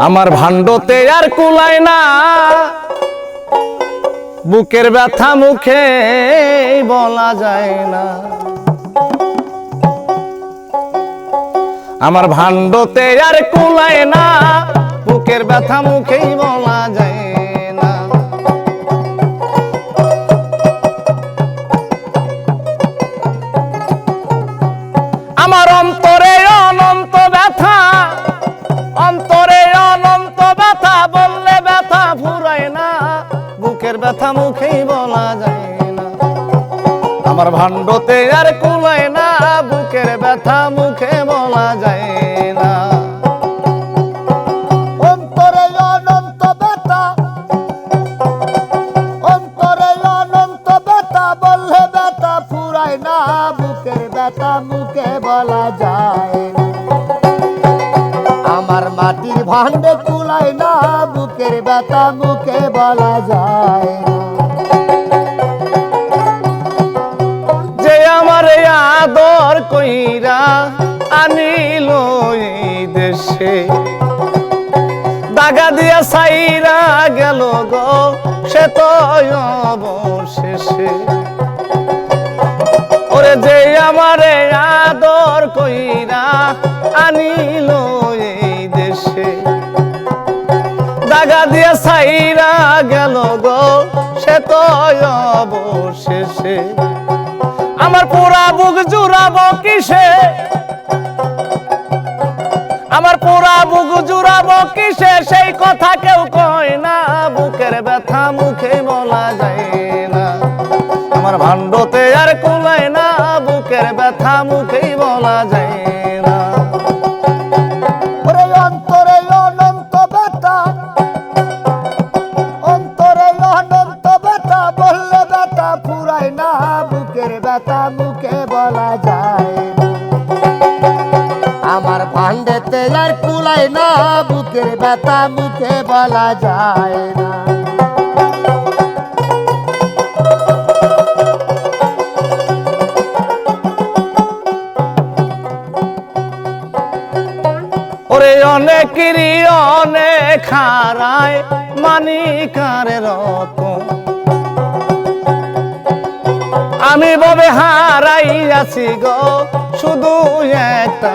আমার ভাণ্ডতে আর কুলায় না। বুকের ব্যথা মুখে বলা যায় না। আমার ভাণ্ডতে আর কুলায় না। বুকের ব্যথা মুখেই বলা যায় অন্তরে অনন্ত ব্যথা, অন্তরে অনন্ত ব্যথা, বললে ব্যথা ফুরায় না, বুকের ব্যথা মুখেই বলা যায় না। আমার ভাণ্ডতে আর কুলায় না, বুকের ব্যথা মুখে বলা যায় ভান্ডে কুলায় না, বুকের ব্যথা মুখে বলা যায়। যে আমার আদর কইরা আনিল দেশে, দাগা দিয়া সাইরা গেল গো সে তো অবশেষে। ওরে যে আমারে আদর কইরা আনিল দেশে দাগা দিয়ে সাইরা গেল গো, সে তো অবশেষে। আমার পুরা বুক জুড়াবো কিসে? আমার পুরা বুক জুড়াবো কিসে? সেই কথা কেউ কয় না, বুকের ব্যথা মুখে বলা যায় না। আমার ভাণ্ডতে আর কুলায় না, বুকের ব্যথা মুখেই বলা যায় বলা যায়। আমার ভান্ডেতে আর কুলাই না, বুকের ব্যথা মুখে বলা যায় না। ওরে অনেকেরই অনেক হারায়, মানিকার রত আমি ববে হারাই আছি গো, শুধু একটা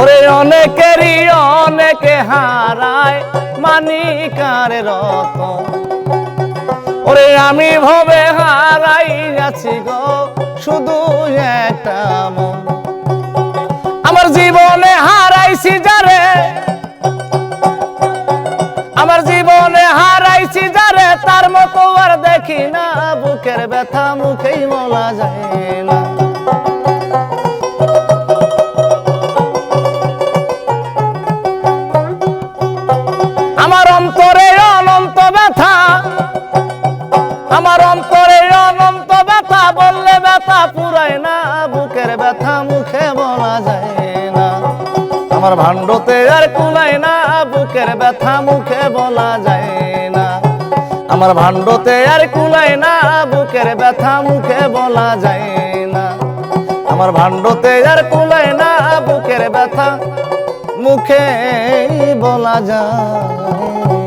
ওরে অনেকেরই অনেকে হারায় মানিকার রত ওরে আমি ভবে হারাই আছি গো, শুধু একটা আমার জীবনে হারাইছি যারে, আমার জীবনে হারাইছি যারে, তার মতো আর দেখি না। বুকের ব্যথা মুখেই বলা যায় না। আমার অন্তরে অনন্ত ব্যথা, আমার অন্তরে অনন্ত ব্যথা, বললে ব্যথা পুরায় না, বুকের ব্যথা মুখে বলা যায় না। আমার ভাণ্ডতে আর কুলায় না, বুকের ব্যথা মুখে বলা যায় আমার ভাণ্ডতে আর কুলায় না, বুকের ব্যথা মুখে বলা যায় না। আমার ভাণ্ডতে আর কুলায় না, বুকের ব্যথা মুখে বলা যায়